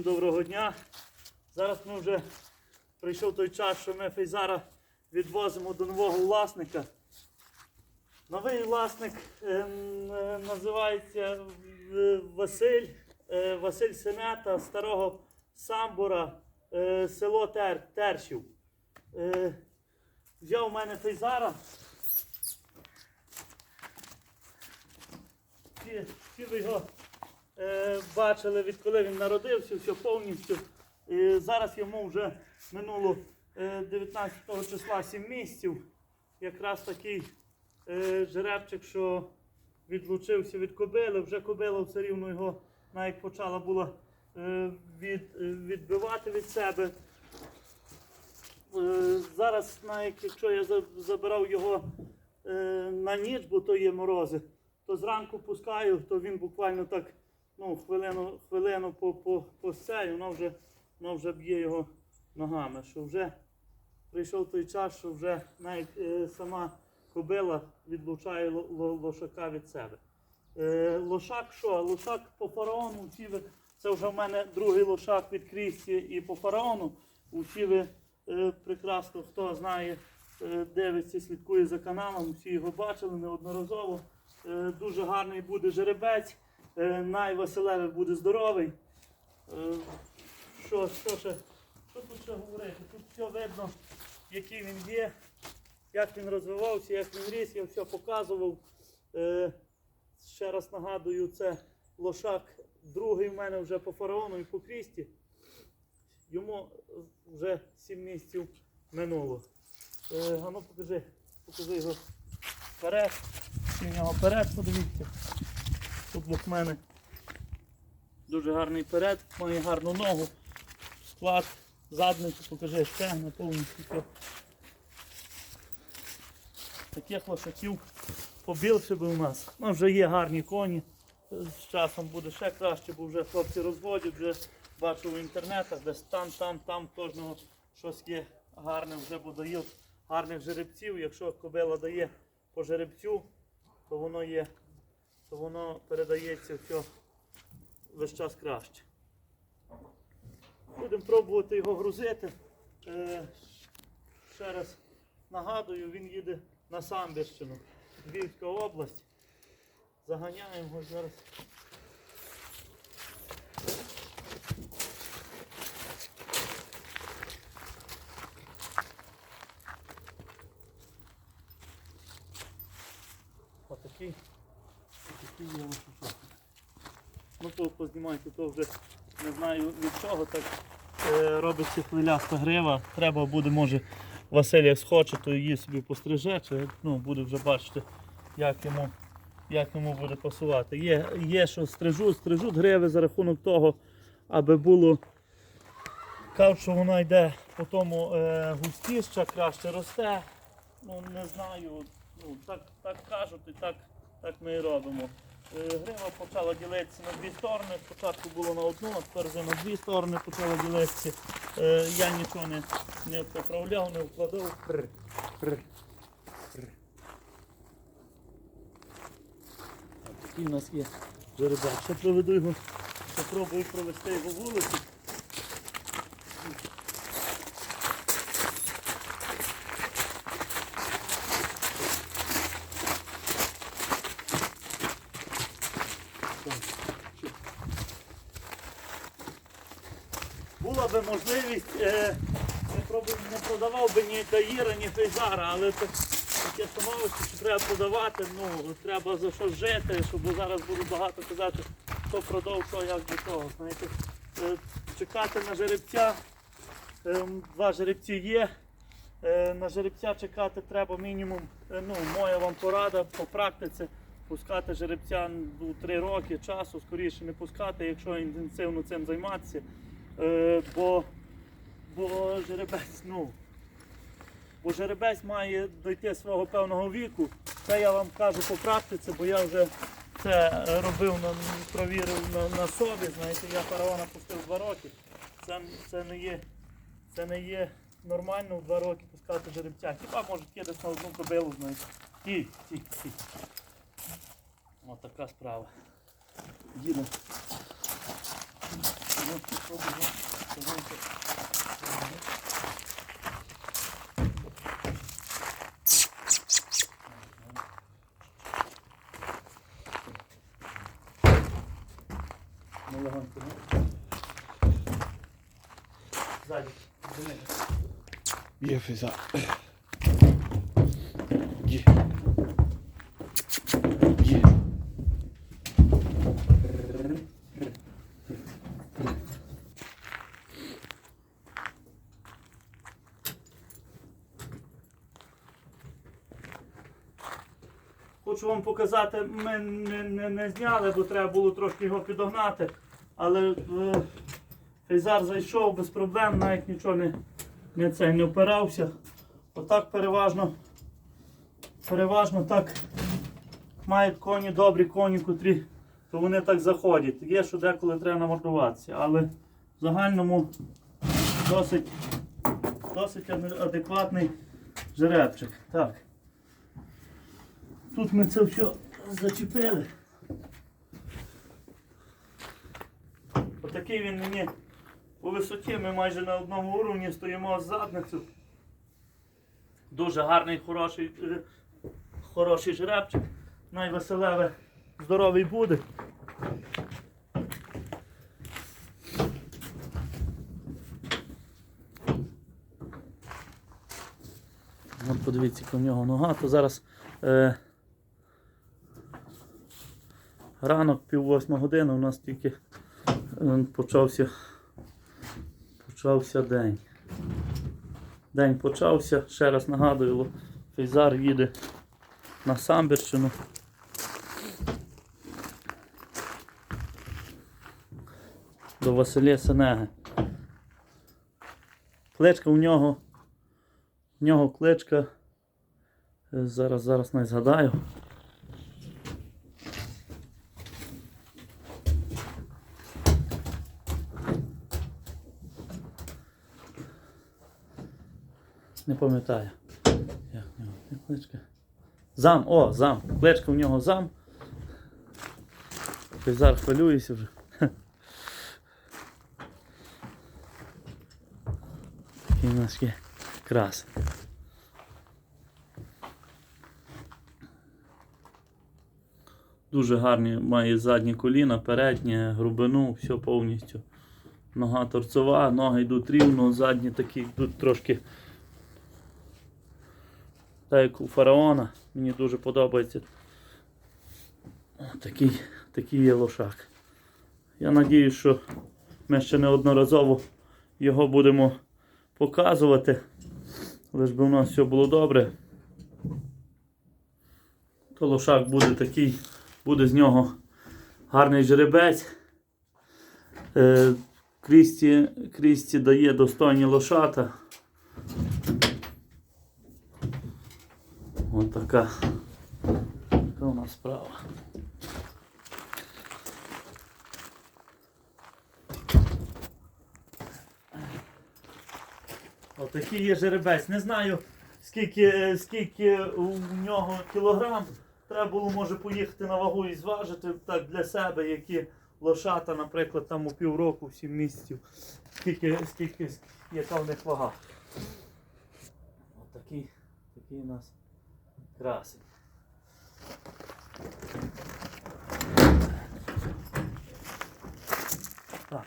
Всім доброго дня. Зараз ми вже прийшов той час, що ми Фейзара відвозимо до нового власника. Новий власник ем, е, називається е, Василь, е, Василь Семета, старого Самбура, е, село Тер, Тершів. Е, взяв у мене Фейзара. Ви його бачили, відколи він народився, все повністю. І зараз йому вже минуло е, 19 числа 7 місяців. Якраз такий е, жеребчик, що відлучився від кобили. Вже кобила все рівно його навіть почала була е, від, е, відбивати від себе. Е, зараз, навіть якщо я забирав його е, на ніч, бо то є морози, то зранку пускаю, то він буквально так ну, хвилину, хвилину по, по, по сцені, воно вже, воно вже б'є його ногами. Що вже прийшов той час, що вже навіть е, сама кобила відлучає ло- ло- лошака від себе. Е, лошак що? Лошак по фараону, всі це вже в мене другий лошак від Крісті і по фараону. Усі е, прекрасно, хто знає, е, дивиться, слідкує за каналом, всі його бачили неодноразово. Е, дуже гарний буде жеребець, е, найвеселевий буде здоровий. Е, що, що, ще, що тут ще говорити? Тут все видно, який він є, як він розвивався, як він ріс, я все показував. Е, ще раз нагадую, це лошак другий в мене вже по фараону і по крісті. Йому вже 7 місяців минуло. А ну покажи, покажи його вперед. Всі в вперед, подивіться. Тут в мене дуже гарний перед, має гарну ногу, склад, задницю, покажи стегна повністю. Таких лошаків побільше би у нас. Ну, вже є гарні коні. З часом буде ще краще, бо вже хлопці розводять, вже бачу в інтернетах, десь там, там, там кожного щось є гарне, вже дають гарних жеребців. Якщо кобила дає по жеребцю, то воно є, то воно передається все весь час краще. Будемо пробувати його грузити. Е, ще раз нагадую, він їде на Самбірщину, Львівська область. Заганяємо його зараз. Отакий. Отакий. Ну то познімайте, то вже не знаю від чого так е, робиться хвиляста грива. Треба буде, може, Василь як схоче, то її собі постриже, чи ну, буде вже бачити, як йому, як йому буде пасувати. Є, є що стрижуть, стрижуть гриви за рахунок того, аби було. Кажуть, що вона йде по тому е, густіша, краще росте. Ну не знаю, ну, так, так кажуть і так, так ми і робимо. Е, Грива почала ділитися на дві сторони. Спочатку було на одну, а тепер вже на дві сторони почала ділитися. Е, Я нічого не, не поправляв, не вкладав. Прр, прр. Такий у нас є жеребець. Ще проведу його, спробую провести його вулицю. Була би можливість, е, не, продавав би ні Каїра, ні Фейзара, але так, таке становище, що треба продавати, ну, треба за що жити, щоб зараз буду багато казати, хто продав, що як до того. Знаєте, е, чекати на жеребця, е, два жеребці є. Е, На жеребця чекати треба мінімум, е, ну, моя вам порада по практиці, пускати жеребця у 3 роки часу, скоріше не пускати, якщо інтенсивно цим займатися. Е, бо, бо жеребець, ну, бо жеребець має дойти свого певного віку. Це я вам кажу по практиці, бо я вже це робив, на, провірив на, на собі. Знаєте, я фараона пустив два роки. Це, це, не є, це не є нормально в два роки пускати жеребця. Хіба може кидати на одну кобилу, знаєте. Ті, ті, ті. Ось така справа. Спробуй, повернути. Ну. Ззаді, донизу. Є фіза. Є. Хочу вам показати, ми не, не, не зняли, бо треба було трошки його підогнати. Але е, фейзар зайшов без проблем, навіть нічого не, не, це, не опирався. Отак переважно, переважно так мають коні добрі коні, котрі, то вони так заходять. Є, що деколи треба намордуватися, але в загальному досить, досить адекватний жеребчик. Так. Тут ми це все зачепили. Отакий він мені по висоті, ми майже на одному уровні стоїмо з задницю. Дуже гарний, хороший, е, хороший жеребчик. Найвеселеве здоровий буде. Подивіться, яка в нього нога, то зараз е, ранок пів восьма година у нас тільки е, почався, почався день. День почався, ще раз нагадую, Фейзар їде на Самбірщину. До Василя Сенеги. Кличка у нього. В нього кличка. е, Зараз, зараз не згадаю. Не пам'ятаю. Як в нього кличка? Зам, о, зам. Кличка в нього зам. Пейзар хвилюється вже. Такий у нас є крас. Дуже гарні має задні коліна, переднє, грубину, все повністю. Нога торцова, ноги йдуть рівно, задні такі йдуть трошки. Так як у фараона. Мені дуже подобається. Такий, такий є лошак. Я надію, що ми ще неодноразово його будемо показувати. Лиш би у нас все було добре. То лошак буде такий, буде з нього гарний жеребець. Е, Крісті, Крісті дає достойні лошата. Ось така, така у нас справа. Отакий є жеребець. Не знаю скільки, скільки у нього кілограм. Треба було може поїхати на вагу і зважити так для себе, які лошата, наприклад, там у півроку, 7 місяців. Скільки, скільки, яка в них вага. Отакий такий у нас красень. Так.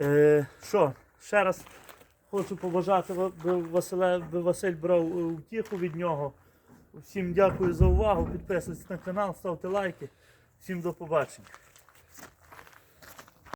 Е, Що, ще раз хочу побажати, ва- би Василе, би Василь брав е, утіху від нього. Всім дякую за увагу. Підписуйтесь на канал, ставте лайки. Всім до побачення.